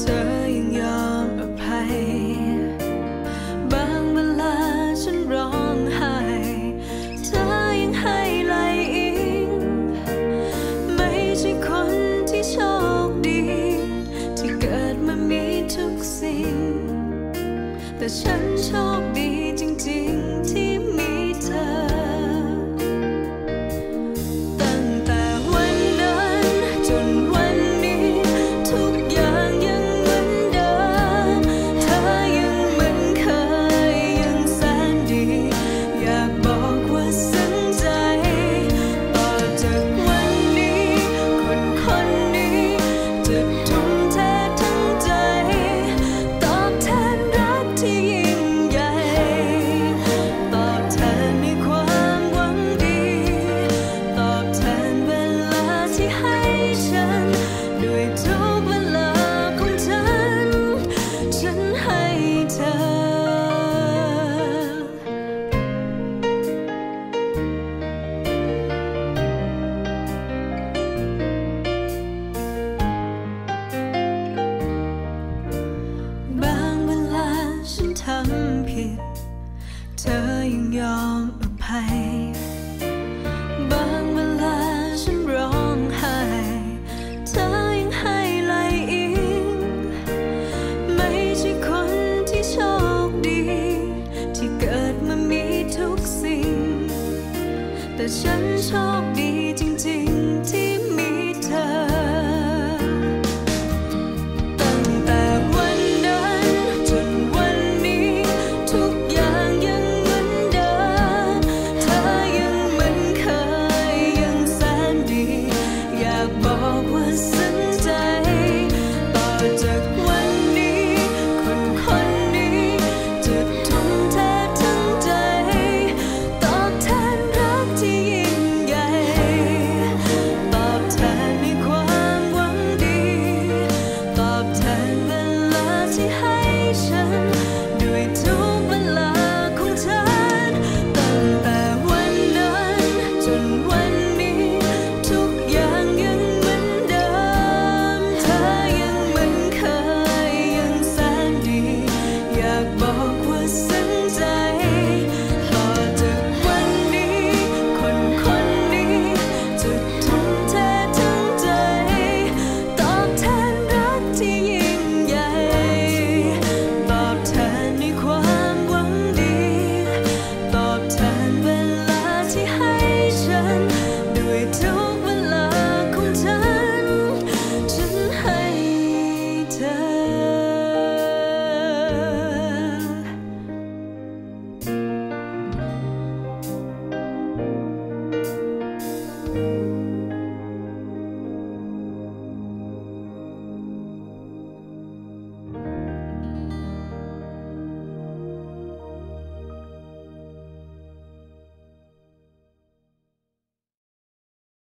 เธอยังยอมอภัย บางเวลาฉันร้องไห้ เธอยังให้ไหลอิง ไม่ใช่คนที่โชคดี ที่เกิดมามีทุกสิ่ง แต่ฉันโชคดีจริง ๆ ที่ 的伸手已经紧。